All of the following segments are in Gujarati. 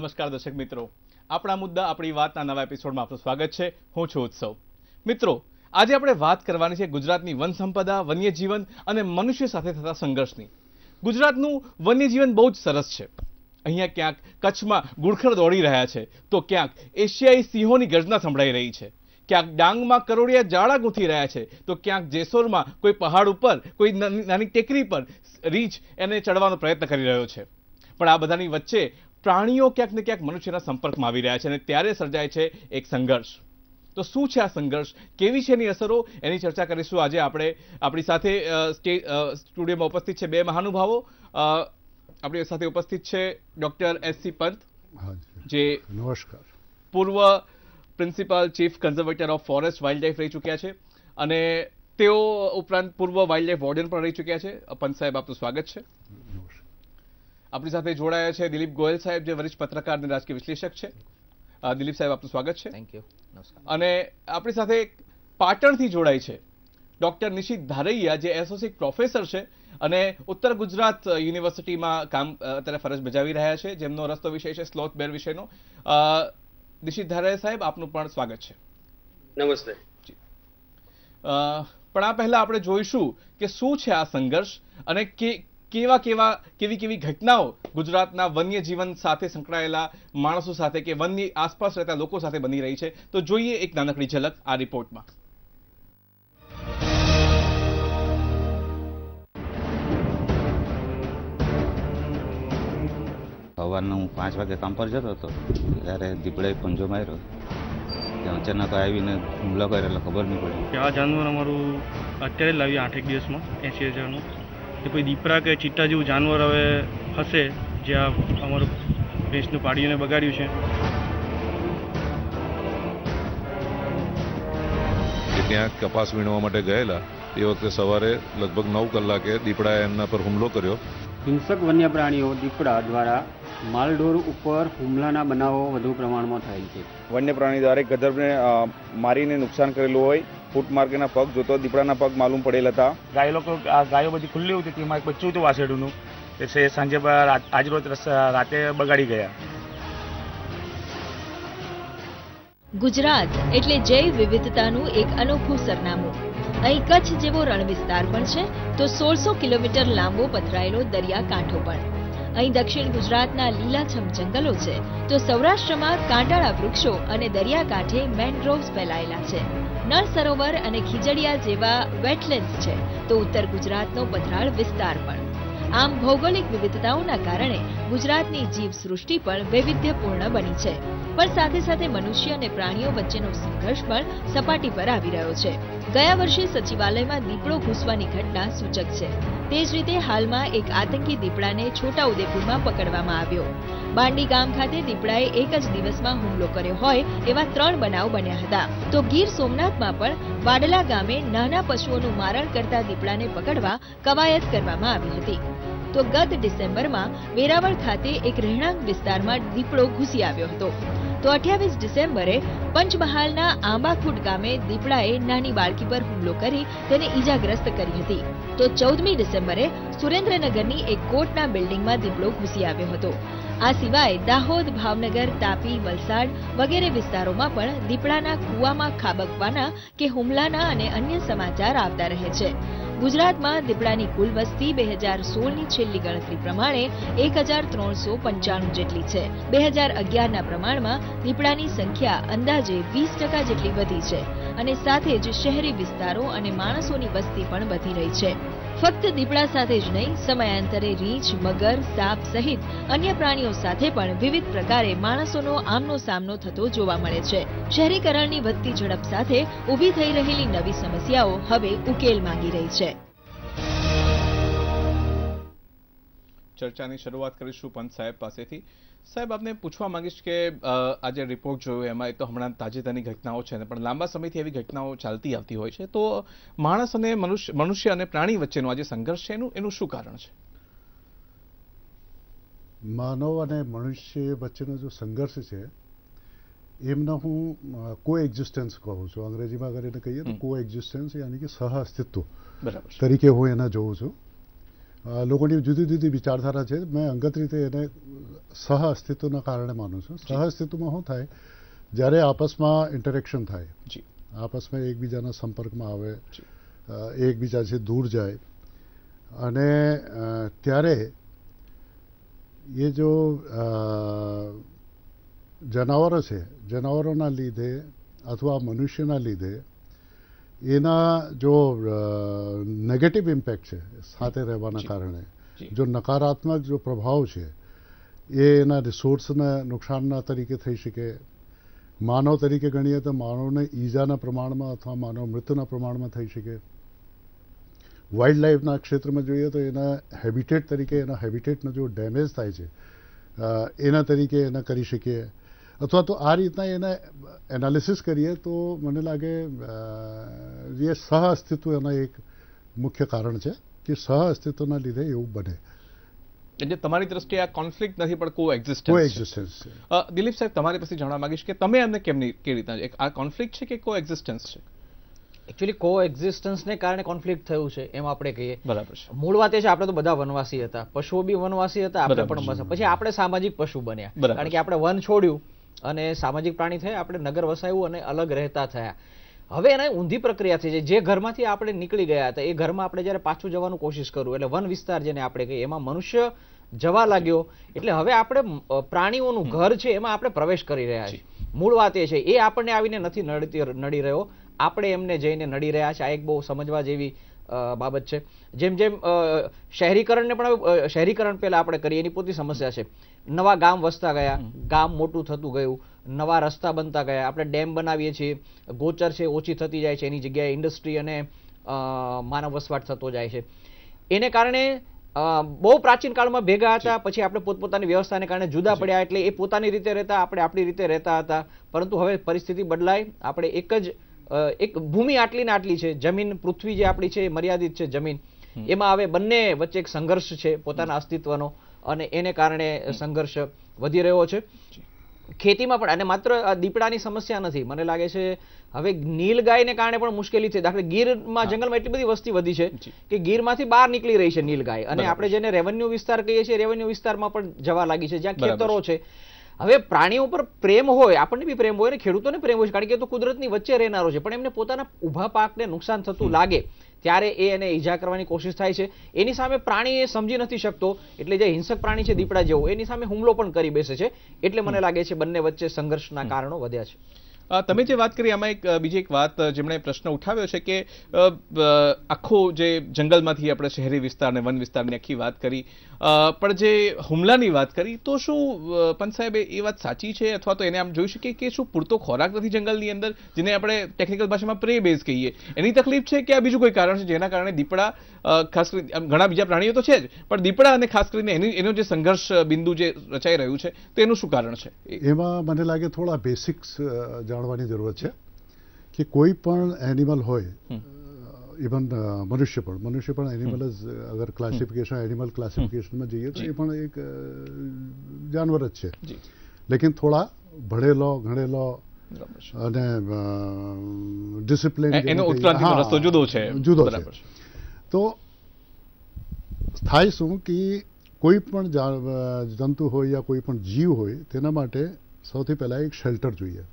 નમસ્કાર દર્શક મિત્રો. આપણા મુદ્દા, આપણી વાતના નવા એપિસોડમાં આપનું સ્વાગત છે. હું છું ઉત્સવ. મિત્રો, આજે આપણે વાત કરવાની છે ગુજરાતની વન સંપદા વન્યજીવન અને મનુષ્ય સાથે થતા સંઘર્ષની. ગુજરાતનું વન્યજીવન બહુ જ સરસ છે. અહીંયા ક્યાંક કચ્છમાં ગુડખર દોડી રહ્યા છે, તો ક્યાંક એશિયાઈ સિંહોની ગર્જના સંભળાઈ રહી છે. ક્યાંક ડાંગમાં કરોડિયા જાળા ગૂંથી રહ્યા છે, તો ક્યાંક જેસોરમાં કોઈ પહાડ ઉપર, કોઈ નાની ટેકરી પર રીંછ એને ચડવાનો પ્રયત્ન કરી રહ્યો છે. પણ આ બધાની વચ્ચે પ્રાણીઓ ક્યાંક ને ક્યાંક મનુષ્યના સંપર્કમાં આવી રહ્યા છે અને ત્યારે સર્જાય છે એક સંઘર્ષ. તો શું છે આ સંઘર્ષ? કેવી છે એની અસરો? એની ચર્ચા કરીશું. આજે આપણે આપણી સાથે સ્ટુડિયોમાં ઉપસ્થિત છે બે મહાનુભાવો. આપણી સાથે ઉપસ્થિત છે ડોક્ટર એસ સી પંત જે નમસ્કાર. પૂર્વ principal chief conservator of forest wildlife રહી ચૂક્યા છે અને તેઓ ઉપરાંત પૂર્વ વાઇલ્ડ લાઈફ વોર્ડન પણ રહી ચૂક્યા છે. પંત સાહેબ આપનું સ્વાગત છે. આપણી સાથે જોડાયા છે દિલીપ ગોયલ સાહેબ જે વરિષ્ઠ પત્રકાર અને રાજકીય વિશ્લેષક છે. દિલીપ સાહેબ આપનું સ્વાગત છે. થેન્ક યુ નમસ્કાર. અને આપણી સાથે એક પાટણથી જોડાય છે ડોક્ટર નિશિત ધારૈયા જે એસોસિએટ પ્રોફેસર છે અને ઉત્તર ગુજરાત યુનિવર્સિટીમાં કામ અત્યારે ફરજ બજાવી રહ્યા છે. જેમનો રસ્તો વિષય છે સ્લોથ બેર વિષયનો નિશિત ધારૈયા સાહેબ આપનું પણ સ્વાગત છે. નમસ્તે. પણ આ પહેલા આપણે જોઈશું કે શું છે આ સંઘર્ષ અને કે કેવા કેવા કેવી કેવી ઘટનાઓ ગુજરાતના વન્ય જીવન સાથે સંકળાયેલા માણસો સાથે કે વનની આસપાસ રહેતા લોકો સાથે બની રહી છે? તો જોઈએ એક નાનકડી ઝલક આ રિપોર્ટમાં. સવારના હું પાંચ વાગે કામ પર જતો હતો. ત્યારે દીપડાએ પંજો માર્યો. ત્યાં અચાનક આવીને હુમલો કર્યો એટલે ખબર નહીં પડી. કે આ જાનવર અમારું અત્યારે લાવ્યું આઠેક દિવસમાં એંસી હજારનું. કે કોઈ દીપડા કે ચિત્તા જેવું જાનવર હવે હશે જે આ અમારું ભેંસનું પાડીને બગાડ્યું છે. કે ત્યાં કપાસ વીણવા માટે ગયેલા એ વખતે સવારે લગભગ નવ કલાકે દીપડાએ એમના પર હુમલો કર્યો. હિંસક વન્ય પ્રાણીઓ દીપડા દ્વારા માલઢોર ઉપર હુમલાના બનાવો વધુ પ્રમાણમાં થાય છે. વન્ય પ્રાણી દ્વારા એક ગધર્વને મારીને નુકસાન કરેલું હોય ફૂટ માર્કેના પગ જોતો દીપડાના પગ માલુમ પડેલ હતા. ગાયો લોકો ગાયો બધી ખુલ્લી હતી તેમાં એક બચ્ચું હતું વાસેડુંનું એટલે સાંજે આજરોજ રાતે બગાડી ગયા. ગુજરાત એટલે જૈવ વિવિધતાનું એક અનોખું સરનામું. અહીં કચ્છ જેવો રણ વિસ્તાર પણ છે તો સોળસો કિલોમીટર લાંબો પથરાયેલો દરિયા કાંઠો પણ. અહીં દક્ષિણ ગુજરાતના લીલાછમ જંગલો છે. તો સૌરાષ્ટ્રમાં કાંટાળા વૃક્ષો અને દરિયાકાંઠે મેનગ્રોવ્સ ફેલાયેલા છે. નળ સરોવર અને ખીજડીયા જેવા વેટલેન્ડ્સ છે. તો ઉત્તર ગુજરાતનો પથરાળ વિસ્તાર પણ. આમ ભૌગોલિક વિવિધતાઓના કારણે ગુજરાતની જીવ સૃષ્ટિ પણ વૈવિધ્યપૂર્ણ બની છે. પણ સાથે સાથે મનુષ્ય અને પ્રાણીઓ વચ્ચેનો સંઘર્ષ પણ સપાટી પર આવી રહ્યો છે. ગયા વર્ષે સચિવાલયમાં દીપડો ઘૂસવાની ઘટના સૂચક છે. તે જ રીતે હાલમાં એક આતંકી દીપડાને છોટાઉદેપુરમાં પકડવામાં આવ્યો. બાંડી ગામ ખાતે દીપડાએ એક જ દિવસમાં હુમલો કર્યો હોય એવા ત્રણ બનાવ બન્યા હતા. તો ગીર સોમનાથમાં પણ વાડલા ગામે નાના પશુઓનું મારણ કરતા દીપડાને પકડવા કવાયત કરવામાં આવી હતી. તો ગત ડિસેમ્બરમાં વેરાવળ ખાતે એક રહેણાંક વિસ્તારમાં દીપડો ઘૂસી આવ્યો હતો. તો અઠ્યાવીસ ડિસેમ્બરે પંચમહાલના આંબાખુટ ગામે દીપડાએ નાની બાળકી પર હુમલો કરી તેને ઈજાગ્રસ્ત કરી હતી. તો ચૌદમી ડિસેમ્બરે સુરેન્દ્રનગરની એક કોર્ટના બિલ્ડિંગમાં દીપડો ઘૂસી આવ્યો હતો. આ સિવાય દાહોદ, ભાવનગર, તાપી, વલસાડ વગેરે વિસ્તારોમાં પણ દીપડાના કૂવામાં ખાબકવાના કે હુમલાના અને અન્ય સમાચાર આવતા રહે છે. ગુજરાતમાં દીપડાની કુલ વસ્તી બે હજાર સોળની છેલ્લી ગણતરી પ્રમાણે એક હજાર ત્રણસો પંચાણું જેટલી છે. બે હજાર અગિયારના પ્રમાણમાં દીપડાની સંખ્યા અંદાજે વીસ ટકા જેટલી વધી છે અને સાથે જ શહેરી વિસ્તારો અને માણસોની વસ્તી પણ વધી રહી છે. ફક્ત દીપડા સાથે જ નહીં, સમયાંતરે રીંછ, મગર, સાપ સહિત અન્ય પ્રાણીઓ સાથે પણ વિવિધ પ્રકારે માણસોનો આમનો સામનો થતો જોવા મળે છે. શહેરીકરણની વધતી ઝડપ સાથે ઊભી થઈ રહેલી નવી સમસ્યાઓ હવે ઉકેલ માંગી રહી છે. ચર્ચાની શરૂઆત કરીશું પંત સાહેબ પાસેથી. સાહેબ આપને પૂછવા માંગીશ કે આજે રિપોર્ટ જોયો એમાં એ તો હમણાં તાજેતરની ઘટનાઓ છે ને પણ લાંબા સમયથી એવી ઘટનાઓ ચાલતી આવતી હોય છે. તો માણસ અને મનુષ્ય મનુષ્ય અને પ્રાણી વચ્ચેનો આજે સંઘર્ષ છે એનું એનું શું કારણ છે? માનવ અને મનુષ્ય વચ્ચેનો જો સંઘર્ષ છે એમનો હું કો એક્ઝિસ્ટન્સ કહું છું. અંગ્રેજીમાં કરીને કહીએ તો કો એક્ઝિસ્ટન્સ યાની કે સહ અસ્તિત્વ તરીકે હું એને જોઉં છું. લોકોની જુદી જુદી વિચારધારા છે. મેં અંગત રીતે એને સહ અસ્તિત્વના કારણે માનું છું. સહ અસ્તિત્વમાં શું થાય? જ્યારે આપસમાં ઇન્ટરેક્શન થાય આપસમાં એકબીજાના સંપર્કમાં આવે એકબીજાથી દૂર જાય અને ત્યારે એ જો જનાવરો છે જનાવરોના લીધે અથવા મનુષ્યના લીધે એના જો નેગેટિવ ઇમ્પેક્ટ છે સાથે રહેવાના કારણે જો. નકારાત્મક જો પ્રભાવ છે એ એના રિસોર્સને નુકસાનના તરીકે થઈ શકે. માનવ તરીકે ગણીએ તો માનવને ઈજાના પ્રમાણમાં અથવા માનવ મૃત્યુના પ્રમાણમાં થઈ શકે. વાઇલ્ડ લાઈફના ક્ષેત્રમાં જોઈએ તો એના હેબિટેટ તરીકે એના હેબિટેટનો જો ડેમેજ થાય છે એના તરીકે એના કરી શકીએ. અથવા તો આ રીતના એને એનાલિસિસ કરીએ તો મને લાગે એ સહ અસ્તિત્વ એના એક મુખ્ય કારણ છે કે સહ અસ્તિત્વના લીધે એવું બને. એટલે તમારી દ્રષ્ટિએ આ કોન્ફ્લિક્ટ નથી પણ કો કો એક્ઝિસ્ટન્સ એક્ઝિસ્ટન્સ દિલીપ સાહેબ તમારી પાસે જાણવા માંગીશ કે તમે એમને કેમની કેવી રીતના એક આ કોન્ફ્લિક્ટ છે કે કો એક્ઝિસ્ટન્સ છે? એકચ્યુઅલી કો એક્ઝિસ્ટન્સને કારણે કોન્ફ્લિક્ટ થયું છે એમ આપણે કહીએ. બરાબર છે. મૂળ વાત એ છે આપણે તો બધા વનવાસી હતા. પશુઓ બી વનવાસી હતા આપણે પણ પછી આપણે સામાજિક પશુ બન્યા. કારણ કે આપણે વન છોડ્યું. અને સામાજિક પ્રાણી થયા આપણે નગર વસાયું અને અલગ રહેતા થયા. હવે એને ઊંધી પ્રક્રિયા થઈ છે. જે ઘરમાંથી આપણે નીકળી ગયા હતા એ ઘરમાં આપણે જ્યારે પાછું જવાનું કોશિશ કરવું એટલે વન વિસ્તાર જેને આપણે કહીએ એમાં મનુષ્ય જવા લાગ્યો. એટલે હવે આપણે પ્રાણીઓનું ઘર છે એમાં આપણે પ્રવેશ કરી રહ્યા છીએ. મૂળ વાત એ છે એ આપણને આવીને નથી નડતી નડી રહ્યો. આપણે એમને જઈને નડી રહ્યા છે આ એક બહુ સમજવા જેવી બાબત છે. જેમ જેમ શહેરીકરણને પણ શહેરીકરણ પહેલા આપણે કરીએ એની પોતી સમસ્યા છે. નવા ગામ વસતા ગયા ગામ મોટું થતું ગયું નવા રસ્તા બનતા ગયા આપણે ડેમ બનાવીએ છીએ ગોચર છે ઓછી થતી જાય છે એની જગ્યાએ ઇન્ડસ્ટ્રી અને માનવ વસવાટ થતો જાય છે. એને કારણે બહુ પ્રાચીન કાળમાં ભેગા હતા પછી આપણે પોતપોતાની વ્યવસ્થાને કારણે જુદા પડ્યા એટલે એ પોતાની રીતે રહેતા આપણે આપણી રીતે રહેતા હતા. પરંતુ હવે પરિસ્થિતિ બદલાય આપણે એક જ એક ભૂમિ આટલી ને આટલી છે. જમીન પૃથ્વી જે આપણી છે મર્યાદિત છે જમીન. એમાં હવે બંને વચ્ચે એક સંઘર્ષ છે પોતાના અસ્તિત્વનો અને એને કારણે સંઘર્ષ વધી રહ્યો છે. ખેતીમાં પણ અને માત્ર આ દીપડાની સમસ્યા નથી. મને લાગે છે હવે નીલગાયને કારણે પણ મુશ્કેલી છે. દાખલા ગીરમાં જંગલમાં એટલી બધી વસ્તી વધી છે. કે ગીરમાંથી બહાર નીકળી રહી છે નીલગાય અને આપણે જેને રેવન્યુ વિસ્તાર કહીએ છીએ રેવન્યુ વિસ્તારમાં પણ જવા લાગી છે. જ્યાં ખેતરો છે હવે પ્રાણીઓ પર પ્રેમ હોય આપણને બી પ્રેમ હોય અને ખેડૂતોને પ્રેમ હોય છે કારણ કે એ તો કુદરતની વચ્ચે રહેનારો છે. પણ એમને પોતાના ઊભા પાકને નુકસાન થતું લાગે ત્યારે એ એને ઈજા કરવાની કોશિશ થાય છે. એની સામે પ્રાણી એ સમજી નથી શકતો એટલે જે હિંસક પ્રાણી છે દીપડા જેવો એની સામે હુમલો પણ કરી બેસે છે. એટલે મને લાગે છે બંને વચ્ચે સંઘર્ષના કારણો વધ્યા છે. તમે જે વાત કરી આમાં એક બીજી એક વાત જેમણે પ્રશ્ન ઉઠાવ્યો છે કે આખો જે જંગલમાંથી આપણે શહેરી વિસ્તાર અને વન વિસ્તારની આખી વાત કરી પણ જે હુમલાની વાત કરી તો શું પંત સાહેબ એ વાત સાચી છે? અથવા તો એને આમ જોઈ શકીએ કે શું પૂરતો ખોરાક નથી જંગલની અંદર જેને આપણે ટેકનિકલ ભાષામાં પ્રે બેઝ કહીએ? એની તકલીફ છે કે આ બીજું કોઈ કારણ છે જેના કારણે દીપડા ખાસ કરીને ઘણા બીજા પ્રાણીઓ તો છે જ પણ દીપડા અને ખાસ કરીને એની એનો જે સંઘર્ષ બિંદુ જે રચાઈ રહ્યું છે તો એનું શું કારણ છે? એમાં મને લાગે થોડા બેસિક્સ જાણવાની જરૂરત છે કે કોઈ પણ એનિમલ હોય ઇવન મનુષ્ય પણ મનુષ્ય પણ એનિમલ જ અગર ક્લાસિફિકેશન એનિમલ ક્લાસિફિકેશનમાં જઈએ તો એ પણ એક જાનવર જ છે લેકિન થોડા ભણેલો ગણેલો અને ડિસિપ્લિન એનો ઉત્ક્રાંતિનો રસ્તો જુદો છે જુદો છે તો થાય શું કે કોઈ પણ જંતુ હોય યા કોઈ પણ જીવ હોય તેના માટે સૌથી પહેલા એક શેલ્ટર જોઈએ.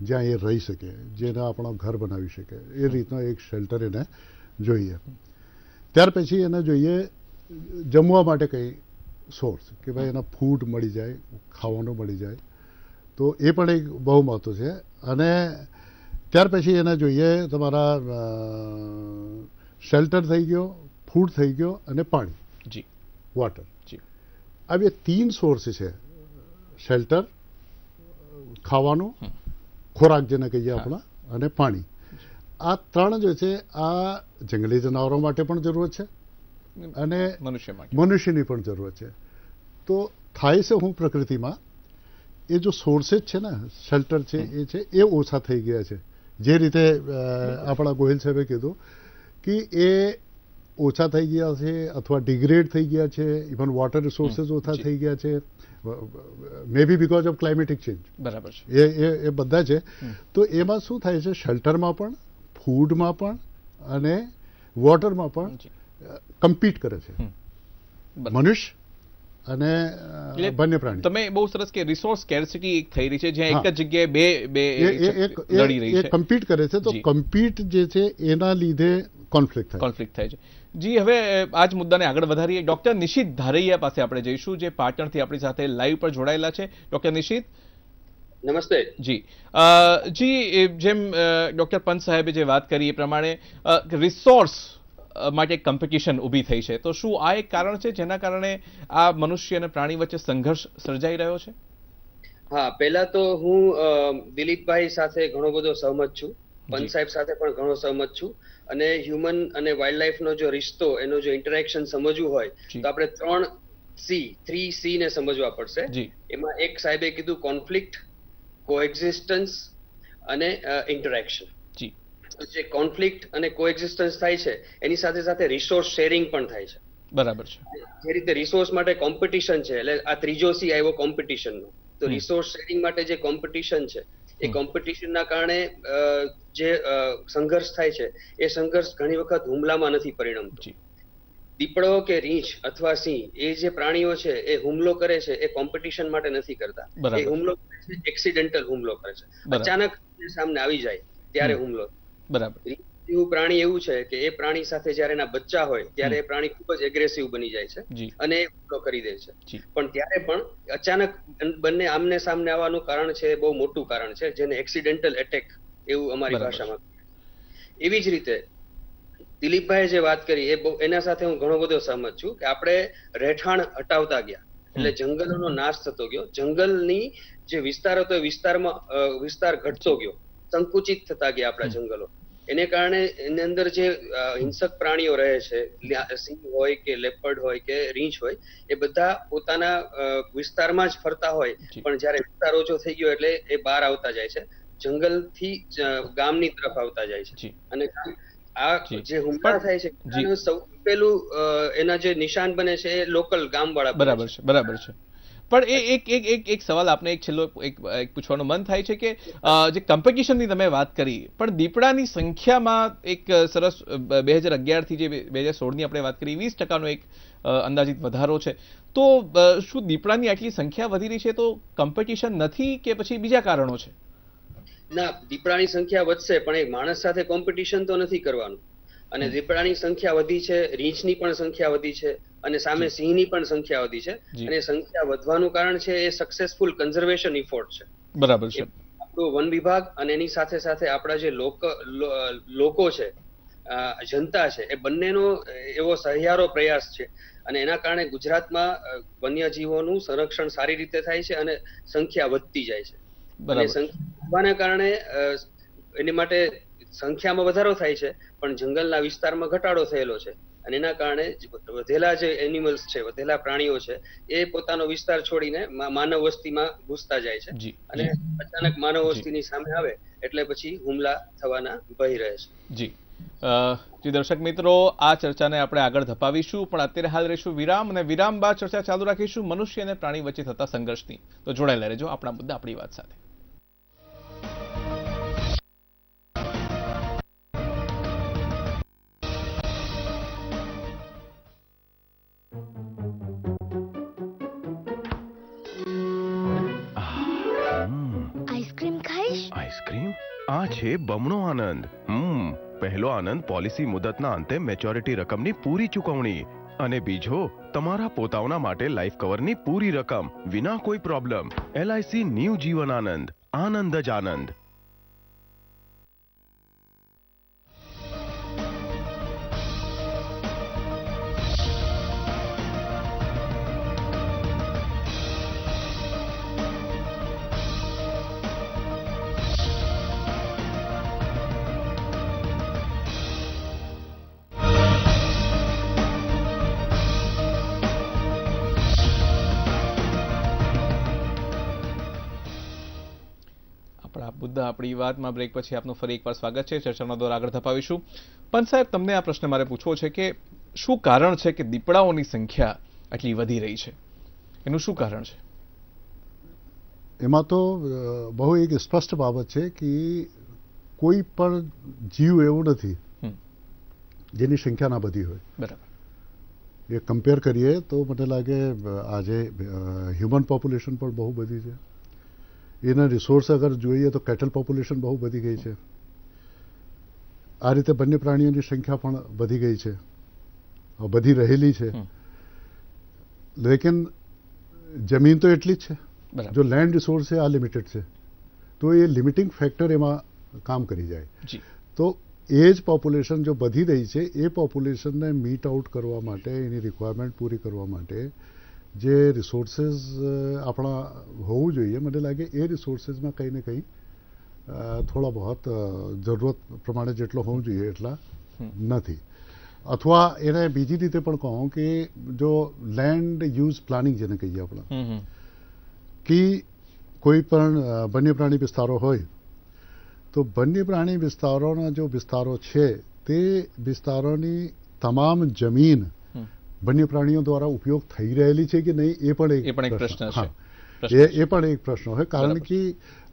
જ્યાં એ રહી શકે જેને આપણો ઘર બનાવી શકે. એ રીતનો એક શેલ્ટર એને જોઈએ. ત્યાર પછી એને જોઈએ જમવા માટે કંઈ સોર્સ કે ભાઈ એના ફૂડ મળી જાય ખાવાનું મળી જાય. તો એ પણ એક બહુ મહત્વ છે. અને ત્યાર પછી એને જોઈએ તમારા શેલ્ટર થઈ ગયો ફૂડ થઈ ગયો અને પાણી. જી. વોટર જી. આ બે તીન સોર્સ છે. શેલ્ટર ખાવાનું ખોરાક જેને કહીએ આપણા અને પાણી. આ ત્રણ જે છે આ જંગલી જનાવરો માટે પણ જરૂરત છે અને મનુષ્ય મનુષ્યની પણ જરૂરત છે. તો થાય છે હું પ્રકૃતિમાં એ જો સોર્સેસ છે ને શેલ્ટર છે એ છે એ ઓછા થઈ ગયા છે. જે રીતે આપણા ગોહિલ સાહેબે કીધું કે એ ઓછા થઈ ગયા છે અથવા ડિગ્રેડ થઈ ગયા છે ઇવન વોટર રિસોર્સિસ ઓછા થઈ ગયા છે. Maybe because of climatic change બરાબર છે. એ એ એ બધા છે. તો એમાં શું થાય છે? શેલ્ટરમાં પણ ફૂડમાં પણ અને વોટરમાં પણ કમ્પીટ કરે છે. મનુષ્ય અને વન્ય પ્રાણી. તમે બહુ સરસ કે રિસોર્સ સ્કેર્સિટી એક થઈ રહી છે જ્યાં એક જ જગ્યાએ બે બે લડી રહી છે. કમ્પીટ કરે છે તો કમ્પીટ જે છે એના લીધે કોન્ફ્લિક્ટ થાય કોન્ફ્લિક્ટ થાય છે. જી હવે આ જ મુદ્દાને આગળ વધારીએ. ડોક્ટર નિશિત ધારૈયા પાસે આપણે જઈશું જે પાટણથી આપણી સાથે લાઈવ પર જોડાયેલા છે. ડોક્ટર નિશિત? નમસ્તે. જી. અ, જી એ જેમ ડોક્ટર પંત સાહેબે જે વાત કરી એ પ્રમાણે રિસોર્સ માટે એક કોમ્પિટિશન ઊભી થઈ છે. તો શું આ એક કારણ છે જેના કારણે આ મનુષ્ય અને પ્રાણી વચ્ચે સંઘર્ષ સર્જાઈ રહ્યો છે? હા પહેલા તો હું દિલીપભાઈ સાથે ઘણો બધો સહમત છું. પંત સાહેબ સાથે પણ ઘણો સહમત છું. અને હ્યુમન અને વાઇલ્ડ લાઈફનો જો રિશ્તો એનો જો ઇન્ટરેક્શન સમજવું હોય તો આપણે ત્રણ સી થ્રી સી ને સમજવા પડશે. એમાં એક સાહેબે કીધું કોન્ફ્લિક્ટ કોએક્ઝિસ્ટન્સ અને ઇન્ટરેક્શન જી કોન્ફ્લિક્ટ અને કોએક્ઝિસ્ટન્સ થાય છે એની સાથે સાથે રિસોર્સ શેરિંગ પણ થાય છે. બરાબર છે. જે રીતે રિસોર્સ માટે કોમ્પિટિશન છે એટલે આ ત્રીજો સી આવ્યો કોમ્પિટિશનનો તો રિસોર્સ શેરિંગ માટે જે કોમ્પિટિશન છે એ કોમ્પિટિશનના કારણે જે સંઘર્ષ થાય છે એ સંઘર્ષ ઘણી વખત હુમલામાં નથી પરિણમતો. દીપડો કે રીંછ અથવા સિંહ એ જે પ્રાણીઓ છે એ હુમલો કરે છે એ કોમ્પિટિશન માટે નથી કરતા. એ હુમલો કરે છે એક્સિડેન્ટલ હુમલો કરે છે. અચાનક સામે આવી જાય ત્યારે હમ. હુમલો. બરાબર. એવું પ્રાણી એવું છે કે એ પ્રાણી સાથે જ્યારે એના બચ્ચા હોય ત્યારે એ પ્રાણી ખૂબ જ એગ્રેસિવ બની જાય છે અને હુમલો કરી દે છે. પણ ત્યારે પણ અચાનક બંને આમને સામને આવવાનું કારણ છે બહુ મોટું કારણ છે જેને એક્સિડેન્ટલ એટેક એવું અમારી ભાષામાં એવી જ રીતે દિલીપભાઈ જે વાત કરી એ એના સાથે હું ઘણો બધો સહમત છું કે આપણે રહેઠાણ હટાવતા ગયા. એટલે જંગલોનો નાશ થતો ગયો. જંગલની જે વિસ્તાર હતો એ વિસ્તારમાં વિસ્તાર ઘટતો ગયો. સંકુચિત થતા ગયા આપણા જંગલો. એને કારણે એની અંદર જે હિંસક પ્રાણીઓ રહે છે સિંહ હોય કે લેપર્ડ હોય કે રીંછ હોય એ બધા પોતાના વિસ્તારમાં જ ફરતા હોય. પણ જ્યારે વિસ્તાર ઓછો થઈ ગયો એટલે એ બહાર આવતા જાય છે. જંગલથી થી ગામની તરફ આવતા જાય છે. અને આ જે. હુમલા થાય છે સૌ સૌથી પેલું એના જે નિશાન બને છે એ લોકલ ગામવાળા બરાબર છે બરાબર છે. પણ એ એક એક એક એક સવાલ આપને એક છેલ્લો એક એક પૂછવાનું મન થાય છે કે જે કોમ્પિટિશનની તમે વાત કરી પણ દીપડાની સંખ્યામાં એક સરસ બે હજાર અગિયારથી જે બે હજાર સોળની આપણે વાત કરી વીસ ટકાનો એક અંદાજિત વધારો છે. તો શું દીપડાની આટલી સંખ્યા વધી રહી છે? તો કોમ્પિટિશન નથી કે પછી બીજા કારણો છે? ના દીપડાની સંખ્યા વધશે પણ એક માણસ સાથે કોમ્પિટિશન તો નથી કરવાનું. અને દીપડાની સંખ્યા વધી છે રીંછની પણ સંખ્યા વધી છે. અને સામે સિંહની પણ સંખ્યા વધી છે. અને સંખ્યા વધવાનું કારણ છે એ સક્સેસફુલ કન્ઝર્વેશન ઇફોર્ટ છે. બરાબર છે. આપણો વન વિભાગ અને એની સાથે સાથે આપણા જે લોકો છે જનતા છે એ બંનેનો એવો સહિયારો પ્રયાસ છે. અને એના કારણે ગુજરાતમાં વન્ય વન્યજીવોનું સંરક્ષણ સારી રીતે થાય છે અને સંખ્યા વધતી જાય છે. અને બરાબર. કારણે એની માટે સંખ્યામાં વધારો થાય છે પણ જંગલના વિસ્તારમાં ઘટાડો થયેલો છે. અને એના કારણે વધેલા જે એનિમલ્સ છે વધેલા પ્રાણીઓ છે એ પોતાનો વિસ્તાર છોડીને માનવ વસ્તીમાં ઘૂસતા જાય છે. અને અચાનક માનવ વસ્તીની સામે આવે એટલે પછી હુમલા થવાના ભય રહે છે. જી. જી દર્શક મિત્રો આ ચર્ચાને આપણે આગળ ધપાવીશું પણ અત્યારે હાલ રહીશું વિરામ અને વિરામ બાદ ચર્ચા ચાલુ રાખીશું મનુષ્ય અને પ્રાણી વચ્ચે થતા સંઘર્ષની. તો જોડાયેલા રહેજો આપણા મુદ્દા આપણી વાત સાથે. છે બમણો આનંદ. હમ, પહેલો આનંદ પોલિસી મુદતના અંતે મેચ્યોરિટી રકમની પૂરી ચૂકવણી અને બીજો, તમારા પોતાઓના માટે લાઈફ કવરની પૂરી રકમ, વિના કોઈ પ્રોબ્લેમ. એલઆઈસી ન્યૂ જીવન આનંદ આનંદ જ આનંદ. મુદ્દા આપણી વાતમાં બ્રેક પછી આપનું ફરી એકવાર સ્વાગત છે. ચર્ચાનો દોર આગળ ધપાવીશું. પણ સાહેબ તમને આ પ્રશ્ન મારે પૂછવો છે કે શું કારણ છે કે દીપડાઓની સંખ્યા આટલી વધી રહી છે? એનું શું કારણ છે? એમાં તો બહુ એક સ્પષ્ટ બાબત છે કે કોઈ પણ જીવ એવું નથી. જેની સંખ્યા ના બધી હોય. બરાબર. એ કમ્પેર કરીએ તો મને લાગે આજે હ્યુમન પોપ્યુલેશન પણ બહુ બધી છે. એના રિસોર્સ અગર જોઈએ તો કેટલ પોપ્યુલેશન બહુ વધી ગઈ છે. આ રીતે બંને પ્રાણીઓની સંખ્યા પણ વધી ગઈ છે. વધી રહેલી છે. લેકિન જમીન તો એટલી જ છે. જો લેન્ડ રિસોર્સ છે આ લિમિટેડ છે. તો એ લિમિટિંગ ફેક્ટર એમાં કામ કરી જાય. તો એ જ પોપ્યુલેશન જો વધી રહી છે એ પોપ્યુલેશનને મીટ આઉટ કરવા માટે એની રિક્વાયરમેન્ટ પૂરી કરવા માટે જે રિસોર્સિસ આપણા હોવું જોઈએ. મને લાગે એ રિસોર્સિસમાં કંઈ ને કંઈ થોડા બહોત જરૂરત પ્રમાણે જેટલો હોવું જોઈએ એટલા નથી. અથવા એને બીજી રીતે પણ કહું કે જો લેન્ડ યુઝ પ્લાનિંગ જેને કહીએ આપણે કે કોઈ પણ વન્ય પ્રાણી વિસ્તારો હોય તો વન્ય પ્રાણી વિસ્તારોના જો વિસ્તારો છે તે વિસ્તારોની તમામ જમીન વન્ય પ્રાણીઓ દ્વારા ઉપયોગ થઈ રહેલી છે કે નહીં એ પણ એક પ્રશ્ન. છે. એ પણ એક પ્રશ્ન. હોય કારણ કે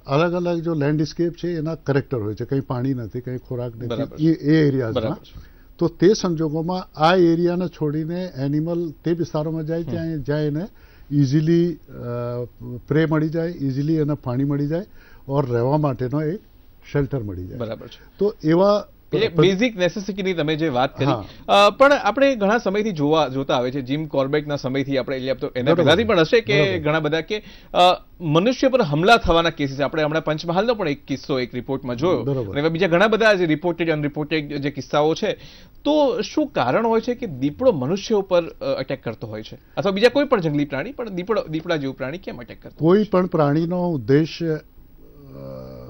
અલગ અલગ જો લેન્ડસ્કેપ છે એના કરેક્ટર હોય છે. કંઈ પાણી નથી કંઈ ખોરાક નથી. એ એરિયાઝમાં તો તે સંજોગોમાં આ એરિયાને છોડીને એનિમલ તે વિસ્તારોમાં જાય ત્યાં જાય એને ઇઝીલી પ્રે મળી જાય ઇઝીલી એને પાણી મળી જાય ઓર રહેવા માટેનો એક શેલ્ટર મળી જાય. બરાબર છે. તો એવા બેઝિક નેસેસિટીની તમે જે વાત કરી પણ આપણે ઘણા સમયથી જોવા જોતા આવે છે જીમ કોર્બેટના સમયથી આપણે તો એના પહેલાથી પણ હશે કે ઘણા બધા કે મનુષ્ય પર હમલા થવાના કેસીસ આપણે હમણાં પંચમહાલનો પણ એક કિસ્સો એક રિપોર્ટમાં જોયો. અને બીજા ઘણા બધા જે રિપોર્ટેડ અનરિપોર્ટેડ જે કિસ્સાઓ છે. તો શું કારણ હોય છે કે દીપડો મનુષ્ય ઉપર અટેક કરતો હોય છે? અથવા બીજા કોઈ પણ જંગલી પ્રાણી પણ દીપડો દીપડા જેવું પ્રાણી કેમ અટેક કરતો કોઈ પણ પ્રાણીનો ઉદ્દેશ્ય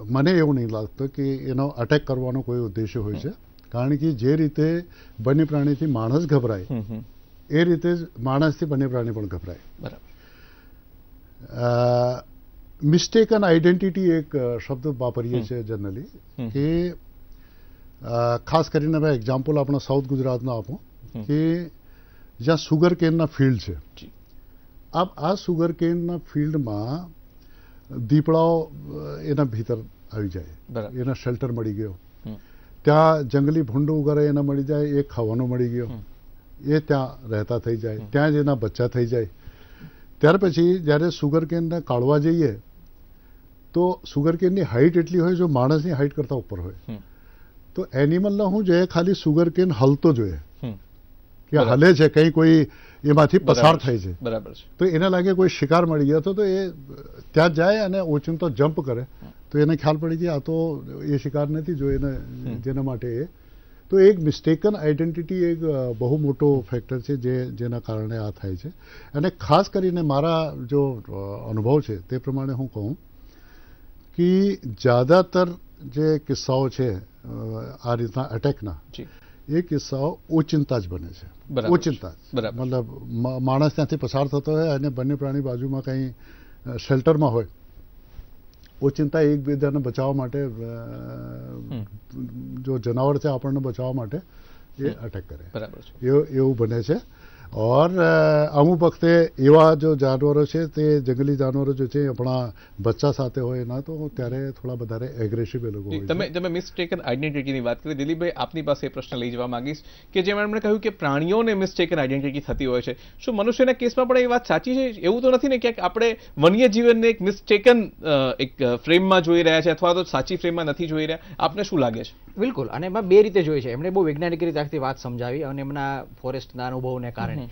મને એવું નહીં લાગતું કે એનો અટેક કરવાનો કોઈ ઉદ્દેશ્ય હોય છે. કારણ કે જે રીતે વન્ય પ્રાણીથી માણસ ગભરાય એ રીતે જ માણસથી વન્ય પ્રાણી પણ ગભરાય. મિસ્ટેકન આઈડેન્ટિટી એક શબ્દ વાપરીએ છીએ જનરલી કે ખાસ કરીને મેં એક્ઝામ્પલ આપણા સાઉથ ગુજરાતનો આપું કે જ્યાં સુગર કેનના ફિલ્ડ છે. આપ આ સુગર કેનના ફિલ્ડમાં દીપડાઓ એના ભીતર આવી જાય. એના શેલ્ટર મળી ગયો. ત્યાં જંગલી ભૂંડો ઉગારે એને મળી જાય એ ખાવાનો મળી ગયો. એ ત્યાં રહેતા થઈ જાય. ત્યાં જ એના બચ્ચા થઈ જાય. ત્યાર પછી જ્યારે સુગર કેનને કાઢવા જઈએ તો સુગર કેનની હાઇટ એટલી હોય જો માણસની હાઇટ કરતા ઉપર હોય. તો એનિમલને શું જોઈએ? ખાલી સુગર કેન હલતો જોઈએ. કે હલે છે કંઈ કોઈ એમાંથી પસાર થાય છે. બરાબર છે. તો એને લાગે કોઈ શિકાર મળી ગયો હતો તો એ ત્યાં જાય અને ઓચિંતો જમ્પ કરે. તો એને ખ્યાલ પડી જાય આ તો એ શિકાર નથી જો એને જેના માટે એ. તો એક મિસ્ટેકન આઈડેન્ટિટી એક બહુ મોટો ફેક્ટર છે જે જેના કારણે આ થાય છે. અને ખાસ કરીને મારા જો અનુભવ છે તે પ્રમાણે હું કહું કે જ્યાદાતર જે કિસ્સાઓ છે આ રીતના અટેકના એ કિસ્સાઓ ઓચિંતા જ બને છે. ઓચિંતા મતલબ માણસ ત્યાંથી પસાર થતો હોય અને બંને પ્રાણી બાજુમાં કંઈ શેલ્ટરમાં હોય. ઓચિંતા એકબીજાને બચાવવા માટે જો જનાવર છે આપણને બચાવવા માટે એ અટેક કરે. બરાબર એવું બને છે. ઓર અમુક વખતે એવા જો જાનવરો છે તે જંગલી જાનવરો જો છે આપણા બચ્ચા સાથે હોય ના તો ત્યારે થોડા વધારે એગ્રેસિવ એ લોકો હોય તમે તમે મિસ્ટેકન આઈડેન્ટિટીની વાત કરી દિલીપભાઈ આપની પાસે એ પ્રશ્ન લઈ જવા માંગીશ કે જેમ એમણે કહ્યું કે પ્રાણીઓને મિસ્ટેકન આઈડેન્ટિટી થતી હોય છે. શું મનુષ્યના કેસમાં પણ એ વાત સાચી છે? એવું તો નથી ને કે આપણે વન્ય જીવનને એક મિસ્ટેકન એક ફ્રેમમાં જોઈ રહ્યા છે અથવા તો સાચી ફ્રેમમાં નથી જોઈ રહ્યા. આપને શું લાગે છે? બિલકુલ અને એમાં બે રીતે જોઈ છે. એમણે બહુ વૈજ્ઞાનિક રીતે આખી વાત સમજાવી અને એમના ફોરેસ્ટના અનુભવને કારણે.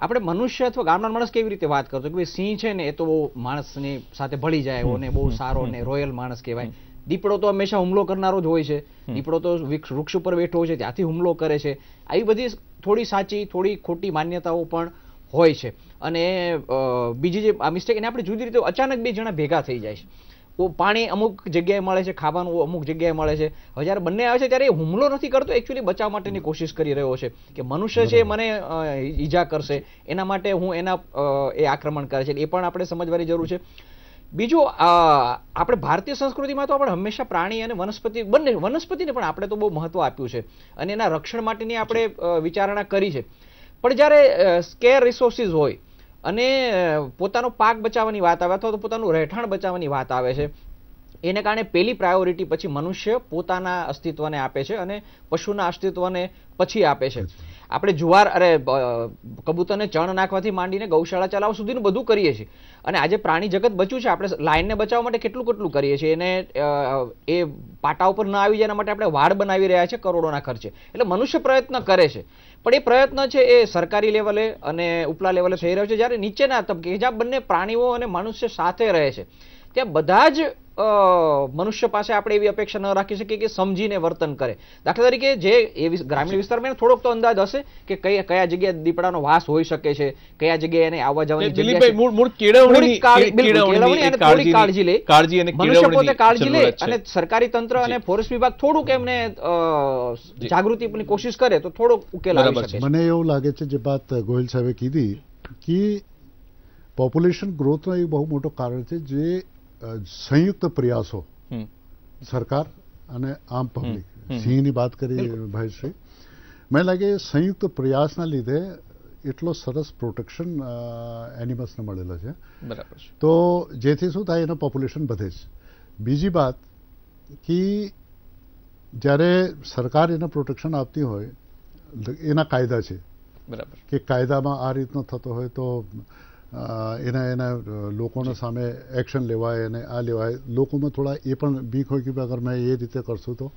આપણે મનુષ્ય અથવા ગામના માણસ કેવી રીતે વાત કરતો? કે ભાઈ સિંહ છે ને એ તો બહુ માણસની સાથે ભળી જાય અને બહુ સારો ને રોયલ માણસ કહેવાય. દીપડો તો હંમેશા હુમલો કરનારો જ હોય છે. દીપડો તો વૃક્ષ ઉપર બેઠો હોય છે ત્યાંથી હુમલો કરે છે. આવી બધી થોડી સાચી થોડી ખોટી માન્યતાઓ પણ હોય છે. અને બીજી જે આ મિસ્ટેક એને આપણે જુદી રીતે અચાનક બે જણા ભેગા થઈ જાય છે. પાણી અમુક જગ્યાએ મળે છે ખાવાનું અમુક જગ્યાએ મળે છે. હવે જ્યારે બંને આવે છે ત્યારે એ હુમલો નથી કરતો એકચ્યુઅલી બચાવ માટેની કોશિશ કરી રહ્યો છે કે મનુષ્ય છે મને ઈજા કરશે. એના માટે હું એના એ આક્રમણ કરે છે. એ પણ આપણે સમજવાની જરૂર છે. બીજું આપણે ભારતીય સંસ્કૃતિમાં તો આપણે હંમેશા પ્રાણી અને વનસ્પતિ બંને વનસ્પતિને પણ આપણે તો બહુ મહત્વ આપ્યું છે. અને એના રક્ષણ માટેની આપણે વિચારણા કરી છે. પણ જ્યારે સ્કેર રિસોર્સિસ હોય અને પોતાનો પાક બચાવવાની વાત આવે અથવા તો પોતાનું રહેઠાણ બચાવવાની વાત આવે છે. એને કારણે પેલી પ્રાયોરિટી પછી મનુષ્ય પોતાના અસ્તિત્વને આપે છે અને પશુના અસ્તિત્વને પછી આપે છે. આપણે જુવાર, અરે કબૂતરને ચણ નાખવાથી માંડીને ગૌશાળા ચલાવવા સુધીનું બધું કરીએ છીએ. અને આજે પ્રાણી જગત બચ્યું છે, આપણે લાઈનને બચાવવા માટે કેટલું કેટલું કરીએ છીએ. એને એ પાટા ઉપર ન આવી જાય એના માટે આપણે વાડ બનાવી રહ્યા છે કરોડોના ખર્ચે. એટલે મનુષ્ય પ્રયત્ન કરે છે. પણ એ પ્રયત્ન છે એ સરકારી લેવલે અને ઉપલા લેવલે થઈ રહ્યો છે. જ્યારે નીચેના તબકે જ્યાં બંને પ્રાણીઓ અને મનુષ્ય સાથે રહે છે, ત્યાં બધા જ મનુષ્ય પાસે આપણે એવી અપેક્ષા ન રાખી શકીએ કે સમજીને વર્તન કરે. દાખલા તરીકે જે એ ગ્રામીણ વિસ્તારમાં થોડોક તો અંદાજ હશે કે કયા કયા જગ્યાએ દીપડાનો વાસ હોઈ શકે છે કયા જગ્યાએ એને આવવા જવાની કાળજી લે કાળજી અને મનુષ્ય પોતે કાળજી લે અને સરકારી તંત્ર અને ફોરેસ્ટ વિભાગ થોડુંક એમને જાગૃતિની કોશિશ કરે તો થોડોક ઉકેલ આવી શકે મને એવું લાગે છે જે વાત ગોહિલ સાહેબે કીધી કે પોપ્યુલેશન ગ્રોથનો એક બહુ મોટો કારણ છે જે સંયુક્ત પ્રયાસો સરકાર અને આમ પબ્લિક. સિંહની વાત કરી ભાઈશ્રી મને લાગે સંયુક્ત પ્રયાસના લીધે એટલો સરસ પ્રોટેક્શન એનિમલ્સને મળેલો છે. બરાબર તો જેથી શું થાય એનું પોપ્યુલેશન વધે છે બીજી વાત કે જ્યારે સરકાર એને પ્રોટેક્શન આપતી હોય એના કાયદા છે. બરાબર. કે કાયદામાં આ રીતનો થતો હોય તો એના એના લોકોના સામે એક્શન લેવાય અને આ લેવાય. લોકોમાં થોડા એ પણ બીક હોય કે અગર મેં એ રીતે કરશું તો.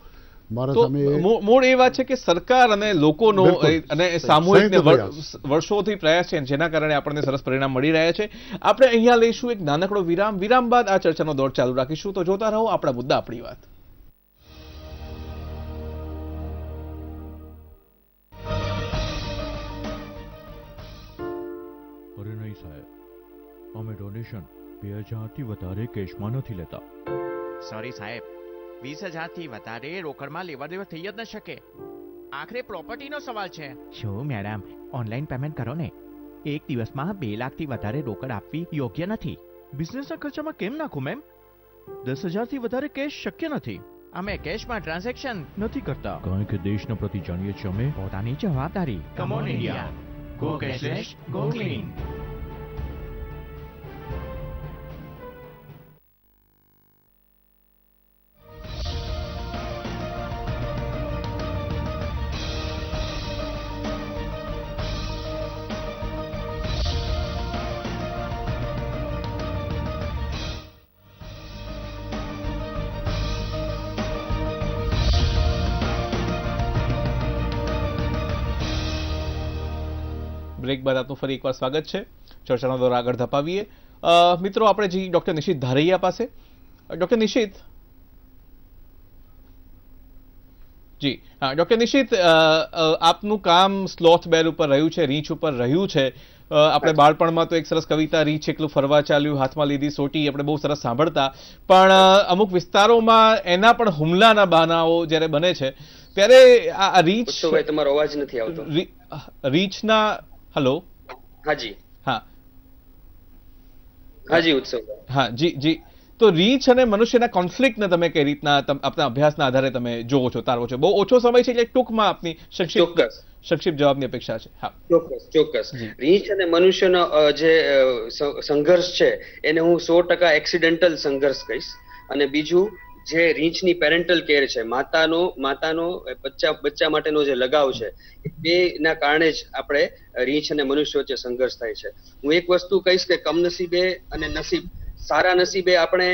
મારા સામે મૂળ એ વાત છે કે સરકાર અને લોકોનો અને સામૂહિક. વર્ષોથી પ્રયાસ છે જેના કારણે આપણને સરસ પરિણામ મળી રહ્યા છે. આપણે અહીંયા લઈશું એક નાનકડો વિરામ. વિરામ બાદ આ ચર્ચાનો દોર ચાલુ રાખીશું. તો જોતા રહો આપણા મુદ્દા આપણી વાત. નહીં સાહેબ અમે ડોનેશન બે હજારથી વધારે કેશમાં નથી લેતા. સોરી સાહેબ વીસ હજારથી વધારે રોકડમાં લેવા દેવા થઈ જ ન શકે. આખરે પ્રોપર્ટીનો સવાલ છે. શું મેડમ ઓનલાઈન પેમેન્ટ કરો ને. એક દિવસમાં બે લાખથી વધારે રોકડ આપવી યોગ્ય નથી. બિઝનેસના ખર્ચામાં કેમ નાખું મેમ દસ હજારથી વધારે કેશ શક્ય નથી. અમે કેશમાં ટ્રાન્ઝેક્શન નથી કરતા. કારણ કે દેશના પ્રતિ જાણીએ છીએ અમે પોતાની જવાબદારી. Come on India go cashless go clean આપનું ફરી એકવાર સ્વાગત છે. ચર્ચાનો દોર આગળ ધપાવીએ. મિત્રો આપણે જઈએ ડોક્ટર નિશિત ધારૈયા પાસે ડોક્ટર નિશિત? જી. હા ડોક્ટર નિશિત આપનું કામ સ્લોથ બેર ઉપર રહ્યું છે રીંછ ઉપર રહ્યું છે. આપણે બાળપણમાં તો એક સરસ કવિતા રીંછ એકલું ફરવા ચાલ્યું હાથમાં લીધી સોટી આપણે બહુ સરસ સાંભળતા. પણ અમુક વિસ્તારોમાં એના પણ હુમલાના બહાનાઓ જ્યારે બને છે ત્યારે આ રીંછ તમારો અવાજ નથી આવતો. રીંછના હલો? હાજી. હા. હાજી ઉત્સવ. હા જી જી. તો રીંછ અને મનુષ્યના કોન્ફ્લિક્ટને તમે કઈ રીતના આપના અભ્યાસના આધારે તમે જોવો છો તારવો છો? બહુ ઓછો સમય છે એટલે ટૂંકમાં આપની સંક્ષિપ્ત સંક્ષિપ્ત જવાબની અપેક્ષા છે. હા. ચોક્કસ ચોક્કસ. રીંછ અને મનુષ્યનો જે સંઘર્ષ છે એને હું સો ટકા એક્સિડેન્ટલ સંઘર્ષ કહીશ. અને બીજું જે રીંછની પેરેન્ટલ કેર છે, માતાનો માતાનો બચ્ચા બચ્ચા માટેનો જે લગાવ છે બેના કારણે જ આપણે રીંછ અને મનુષ્ય વચ્ચે સંઘર્ષ થાય છે. હું એક વસ્તુ કહીશ કે કમનસીબે અને નસીબ, સારા નસીબે આપણે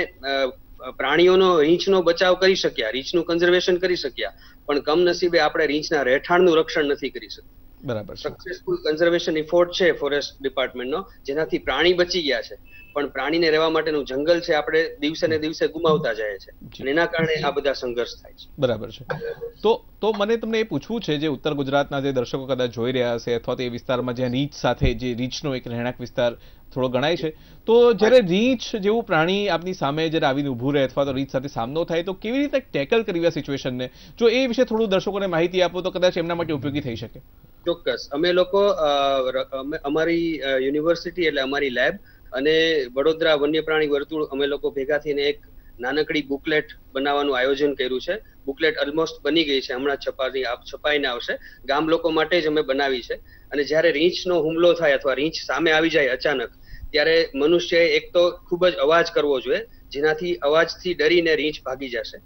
પ્રાણીઓનો, રીંછનો બચાવ કરી શક્યા, રીંછનું કન્ઝર્વેશન કરી શક્યા, પણ કમનસીબે આપણે રીંછના રહેઠાણનું રક્ષણ નથી કરી શક્યા. બરાબર સક્સેસફુલ કન્ઝર્વેશન ઇફોર્ટ છે ફોરેસ્ટ ડિપાર્ટમેન્ટનો જેનાથી પ્રાણી બચી ગયા છે. પણ પ્રાણીને રહેવા માટેનું જંગલ છે આપણે દિવસે ને દિવસે ગુમાવતા જાય છે. અને એના કારણે આ બધા સંઘર્ષ થાય છે. બરાબર છે. તો તો મને તમને એ પૂછવું છે જે ઉત્તર ગુજરાતના જે દર્શકો કદાચ જોઈ રહ્યા હશે અથવા તો એ વિસ્તારમાં જ્યાં રીંછ સાથે જે રીંછનો એક રહેણાંક વિસ્તાર થોડો ગણાય છે. તો જ્યારે રીંછ જેવું પ્રાણી આપની સામે જ્યારે આવીને ઊભું રહે અથવા તો રીંછ સાથે સામનો થાય તો કેવી રીતે ટેકલ કરવી આ સિચ્યુએશનને જો એ વિશે થોડું દર્શકોને માહિતી આપો તો કદાચ એમના માટે ઉપયોગી થઈ શકે. ચોક્કસ. અમે લોકો અમારી યુનિવર્સિટી એટલે અમારી લેબ અને વડોદરા વન્ય પ્રાણી વર્તુળ અમે લોકો ભેગા થઈને એક નાનકડી બુકલેટ બનાવવાનું આયોજન કર્યું છે. બુકલેટ ઓલમોસ્ટ બની ગઈ છે. હમણાં છપાઈ છપાઈને આવશે. ગામ લોકો માટે જ અમે બનાવી છે. અને જ્યારે રીંછનો હુમલો થાય અથવા રીંછ સામે આવી જાય અચાનક, ત્યારે મનુષ્યએ એક તો ખૂબ જ અવાજ કરવો જોઈએ, જેનાથી અવાજથી ડરીને રીંછ ભાગી જશે.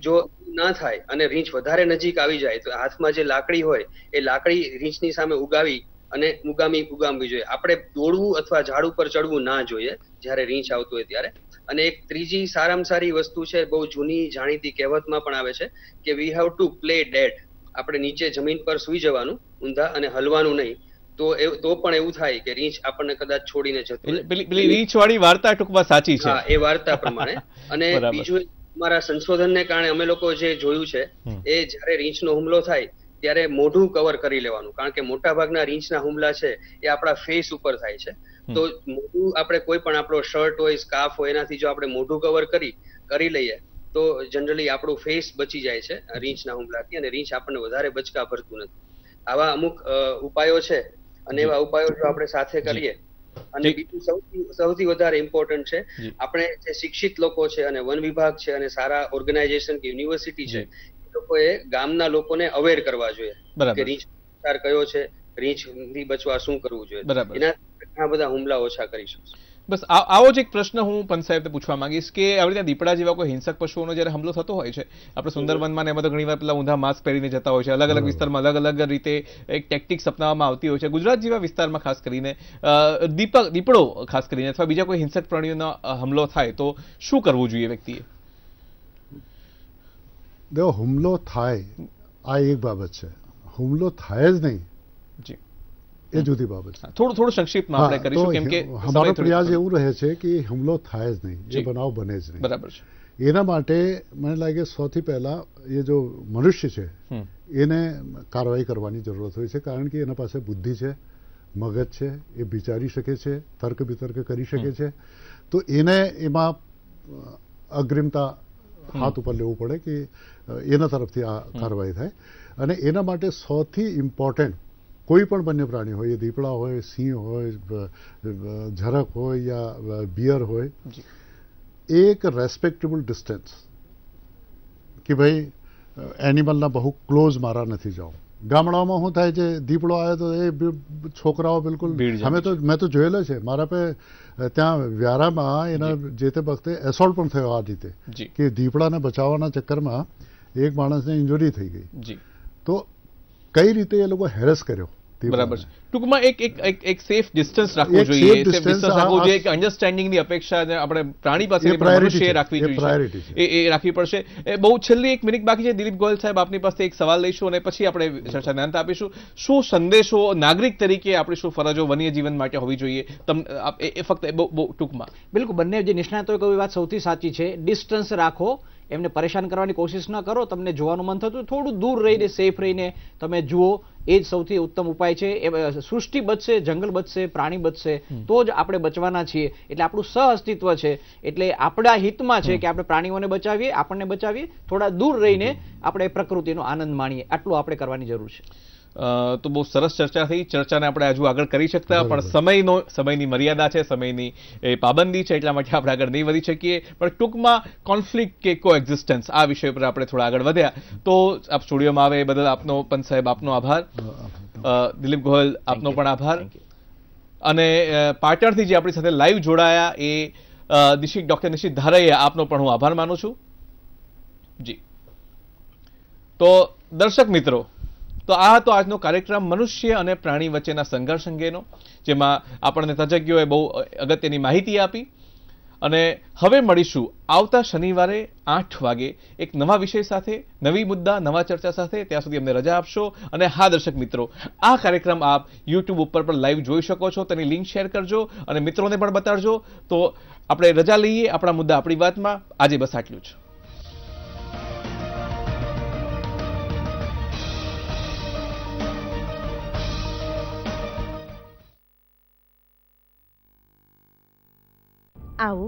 જો ના થાય અને રીંછ વધારે નજીક આવી જાય તો હાથમાં જે લાકડી હોય એ લાકડી રીંછની સામે ઉગાવી અને ઉગામી ઉગામવી જોઈએ. આપણે દોડવું અથવા ઝાડ ઉપર ચડવું ના જોઈએ જ્યારે રીંછ આવતું હોય ત્યારે. અને એક ત્રીજી સારામાં સારી વસ્તુ છે બહુ જૂની જાણીતી કહેવતમાં પણ આવે છે કે we have to play dead આપણે નીચે જમીન પર સુઈ જવાનું ઊંધા અને હલવાનું નહીં. તો એ તો પણ એવું થાય કે રીંછ આપણને કદાચ છોડીને જતું. પેલી રીંછ વાળી વાર્તા ટૂંકમાં સાચી છે. હા એ વાર્તા પ્રમાણે. અને. બીજું અમારા સંશોધનને કારણે અમે લોકો જે જોયું છે એ જ્યારે રીંછનો હુમલો થાય ત્યારે મોઢું કવર કરી લેવાનું. કારણ કે મોટા ભાગના રીંછના હુમલા છે એ આપણા ફેસ ઉપર થાય છે. તો મોઢું આપણે કોઈ પણ આપણો શર્ટ હોય સ્કાર્ફ હોય એનાથી જો આપણે મોઢું કવર કરી કરી લઈએ તો જનરલી આપણું ફેસ બચી જાય છે રીંછના હુમલાથી અને રીંછ આપણને વધારે બચકા ભરતું નથી. આવા અમુક ઉપાયો છે અને એવા ઉપાયો જો આપણે સાથે કરીએ અને બીજું સૌથી સૌથી વધારે ઇમ્પોર્ટન્ટ છે આપણે જે શિક્ષિત લોકો છે અને વન વિભાગ છે અને સારા ઓર્ગેનાઇઝેશન કે યુનિવર્સિટી છે એ લોકોએ ગામના લોકોને અવેર કરવા જોઈએ. કે રીંછ વિસ્તાર કયો છે રીંછથી બચવા શું કરવું જોઈએ. એના ઘણા બધા હુમલા ઓછા કરી શકશે. બસ આ- આવો જ એક પ્રશ્ન હું પંત સાહેબને પૂછવા માંગીશ કે આવી રીતે દીપડા જેવા કોઈ હિંસક પશુઓનો જ્યારે હુમલો થતો હોય છે આપણે સુંદરવનમાં ને એમાં તો ઘણી વાર પેલા ઊંધા માસ્ક પહેરીને જતા હોય છે અલગ અલગ વિસ્તારમાં અલગ અલગ રીતે એક ટેક્ટિક્સ અપનાવવામાં આવતી હોય છે. ગુજરાત જેવા વિસ્તારમાં ખાસ કરીને દીપક દીપડો ખાસ કરીને અથવા બીજા કોઈ હિંસક પ્રાણીઓનો હમલો થાય તો શું કરવું જોઈએ વ્યક્તિએ? દેખો હુમલો થાય આ એક બાબત છે. હુમલો થાય જ નહીં. જી. એ જુદી બાબત છે. થોડું થોડું સંક્ષિપ્તમાં આપણે કરીશું કેમ કે અમારો પ્રયાસ એવું રહે છે કે હુમલો થાય જ નહીં જી. એ બનાવ બને જ નહીં. બરાબર છે. એના માટે મને લાગે સૌથી પહેલા એ જો મનુષ્ય છે એને કાર્યવાહી કરવાની જરૂરત હોય છે કારણ કે એના પાસે બુદ્ધિ છે મગજ છે એ વિચારી શકે છે તર્ક વિતર્ક કરી શકે છે. તો એને એમાં અગ્રિમતા હાથ ઉપર લેવું પડે કે એના તરફથી આ કાર્યવાહી થાય. અને એના માટે સૌથી ઇમ્પોર્ટન્ટ કોઈ પણ વન્ય પ્રાણી હોય એ દીપડા હોય સિંહ હોય બ- હોય યા બિયર હોય એક રેસ્પેક્ટેબલ ડિસ્ટન્સ કે ભાઈ એનિમલના બહુ ક્લોઝ મારા નથી જાઉં. ગામડાઓમાં શું થાય છે દીપડો આવે તો એ છોકરાઓ બિલકુલ અમે તો મેં તો જોયેલો છે મારા પે ત્યાં વ્યારામાં એના જે. તે વખતે એસોલ્ટ પણ થયો આ રીતે કે દીપડાને બચાવવાના ચક્કરમાં એક માણસને ઇન્જરી થઈ ગઈ. તો કઈ રીતે એ લોકો હેરસ કર્યો? બરાબર છે. ટૂંકમાં એક એક એક સેફ ડિસ્ટન્સ રાખવું જોઈએ. સેફ distance રાખવું જોઈએ કે અન્ડરસ્ટેન્ડિંગની અપેક્ષા આપણે પ્રાણી પાસે એ મનુષ્યએ રાખવી એ જોઈએ. એ એ રાખવી પડશે. એ બહુ છેલ્લી એક મિનિટ બાકી છે. દિલીપ ગોયલ સાહેબ આપની પાસે એક સવાલ લઈશું અને પછી આપણે ચર્ચાને અંત આપીશું. શું સંદેશો નાગરિક તરીકે આપણી શું ફરજો વન્ય જીવન માટે હોવી જોઈએ? તમ એ એ ફક્ત બહુ બહુ ટૂંકમાં. બિલકુલ બંને જે નિષ્ણાતોએ કહ્યું વાત સૌથી સાચી છે. ડિસ્ટન્સ રાખો એમને પરેશાન કરવાની કોશિશ ન કરો તમને જોવાનું મન થતું થોડું દૂર રહીને સેફ રહીને તમે જુઓ. એ જ સૌથી ઉત્તમ ઉપાય છે. એ સૃષ્ટિ બચશે જંગલ બચશે પ્રાણી બચશે તો જ આપણે બચવાના છીએ. એટલે આપણું સહ અસ્તિત્વ છે. એટલે આપણા હિતમાં છે કે આપણે પ્રાણીઓને બચાવીએ આપણને બચાવીએ થોડા દૂર રહીને આપણે પ્રકૃતિનો આનંદ માણીએ. આટલું આપણે કરવાની જરૂર છે. તો બહુ સરસ ચર્ચા થઈ. ચર્ચાને આપણે હજુ આગળ કરી શકતા પણ સમયનો સમયની મર્યાદા છે સમયની એ પાબંદી છે એટલા માટે આપણે આગળ નહીં વધી શકીએ. પણ ટૂંકમાં કોન્ફ્લિક્ટ કે કો એક્ઝિસ્ટન્સ આ વિષય પર આપણે થોડા આગળ વધ્યા. તો આપ સ્ટુડિયોમાં આવે એ બદલ આપનો પંત સાહેબ આપનો આભાર. દિલીપ ગોયલ આપનો પણ આભાર. અને પાટણથી જે આપણી સાથે લાઈવ જોડાયા એ નિશિત ડોક્ટર નિશિત ધારૈયા આપનો પણ હું આભાર માનું છું. જી. તો દર્શક મિત્રો તો આ હતો આજનો કાર્યક્રમ મનુષ્ય અને પ્રાણી વચ્ચેના સંઘર્ષ અંગેનો, જેમાં આપણને તજજ્ઞોએ બહુ અગત્યની માહિતી આપી. અને હવે મળીશું આવતા શનિવારે આઠ વાગે એક નવા વિષય સાથે, નવી મુદ્દા, નવા ચર્ચા સાથે. ત્યાં સુધી અમને રજા આપશો. અને હા, દર્શક મિત્રો, આ કાર્યક્રમ આપ યુટ્યુબ ઉપર પણ લાઈવ જોઈ શકો છો. તેની લિંક શેર કરજો અને મિત્રોને પણ બતાડજો. તો આપણે રજા લઈએ આપણા મુદ્દા આપણી વાતમાં. આજે બસ આટલું જ. આવો